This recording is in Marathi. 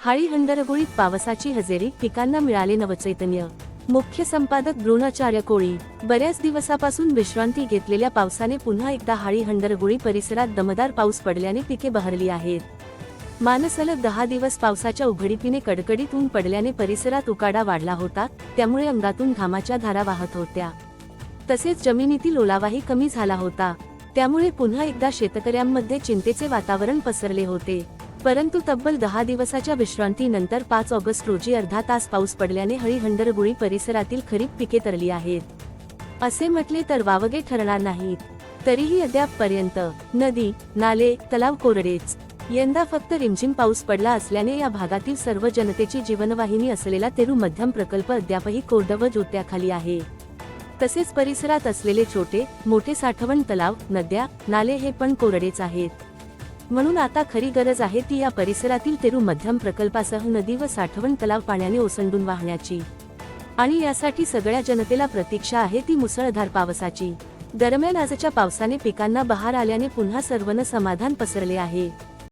हाळी हंडरगुळीत पावसाची हजेरी पिकांना मिळाले नवचैतन्य. मुख्य संपादक द्रोणाचार्य कोळी बऱ्याच दिवसापासून विश्रांती घेतलेल्या पावसाने पुन्हा एकदा हाळी हंडरगुळी परिसरात दमदार पाऊस पडल्याने पिके बहरली आहेत. मानसलग दहा दिवस पावसाच्या उघडीपीने कडकडीत ऊन पडल्याने परिसरात उकाडा वाढला होता त्यामुळे अंगातून घामाच्या धारा वाहत होत्या. तसेच जमिनीतील ओलावाही कमी झाला होता त्यामुळे पुन्हा एकदा शेतकऱ्यांमध्ये चिंतेचे वातावरण पसरले होते. परंतु तब्बल दहा दिवसाच्या विश्रांतीनंतर पाच ऑगस्ट रोजी अर्धा तास पाऊस पडल्याने हळीहंडरगुळी परिसरातील खरीप पिके तरली आहेत. असे म्हटले तर वावगे ठरणार नाहीत. तरीही अद्यापपर्यंत नदी नाले तलाव कोरडेच. यंदा फक्त रिमझिम पाऊस पडला असल्याने या भागातील सर्व जनतेची जीवनवाहिनी असलेला तेरू मध्यम प्रकल्प अद्यापही कोरडव ज्योत्याखाली जोत्याखाली आहे. तसेच परिसरात असलेले छोटे मोठे साठवण तलाव नद्या नाले हे पण कोरडेच आहेत. म्हणून आता खरी गरज आहे ती या परिसरातील तेरू मध्यम प्रकल्पासह नदी व साठवण तलाव पाण्याने ओसंडून वाहण्याची. आणि यासाठी सगळ्या जनतेला प्रतीक्षा आहे ती मुसळधार पावसाची. दरम्यान आजच्या पावसाने पिकांना बहार आल्याने पुन्हा सर्वनं समाधान पसरले आहे.